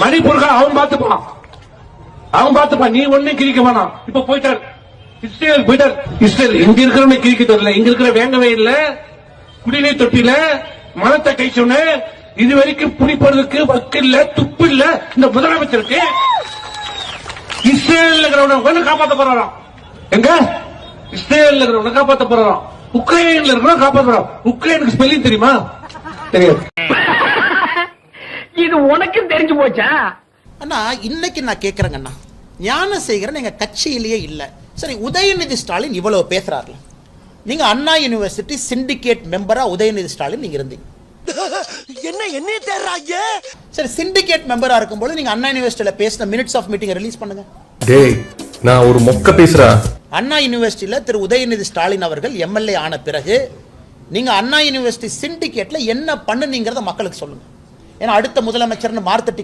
மணிப்பூர்கள் அவன் பார்த்துப்பான். அவன் பார்த்துப்பான். நீ ஒண்ணு கிரிக்க வேணாம். இப்ப போயிட்டார். இஸ்ரேல் போயிட்டார். இஸ்ரேல் இங்க இருக்கிறவனை கிரிக்க தெரியல. இங்க இருக்கிற வேங்கவே இல்ல. குடிநீர் தொட்டில மனத்தை கை சொன்ன இது வரைக்கும் புடிப்படுறதுக்கு வக்கு இல்ல துப்பு இல்ல. இந்த முதலமைச்சருக்கு இஸ்ரேல் இருக்கிறவனை உட்காந்து காப்பாத்த போறாராம். எங்க? இஸ்ரேல் இருக்கிறவன காப்பாத்த போறாராம். உக்ரைன்ல இருக்கிறவன் காப்பாத்த போறான் உக்ரைனுக்கு ஸ்பெல்லிங் தெரியுமா? தெரியாது. இது உனக்கும் தெரிஞ்சு போச்சா? அண்ணா இன்னைக்கு நான் கேட்குறேங்கண்ணா ஞானசேகரன் எங்க கட்சியிலேயே இல்லை. சரி உதயநிதி ஸ்டாலின் இவ்வளவு பேசுறாருல. நீங்க அண்ணா யூனிவர்சிட்டி சிண்டிகேட் மெம்பரா உதயநிதி ஸ்டாலின் நீங்க இருந்தீங்க. என்ன என்ன தேர்றாங்க சரி சிண்டிகேட் மெம்பரா இருக்கும்போது நீங்க அண்ணா யூனிவர்சிட்டியில பேசின மினிட்ஸ் ஆஃப் மீட்டிங் ரிலீஸ் பண்ணுங்க. டேய் நான் ஒரு மொக்க பேசுறா. அண்ணா யூனிவர்சிட்டியில திரு உதயநிதி ஸ்டாலின் அவர்கள் எம்எல்ஏ ஆன பிறகு நீங்க அண்ணா யூனிவர்சிட்டி சிண்டிகேட்ல என்ன பண்ணுனீங்கிறத மக்களுக்கு சொல்லுங்க. ஏன்னா அடுத்த முதலமைச்சர்னு மார்த்தட்டி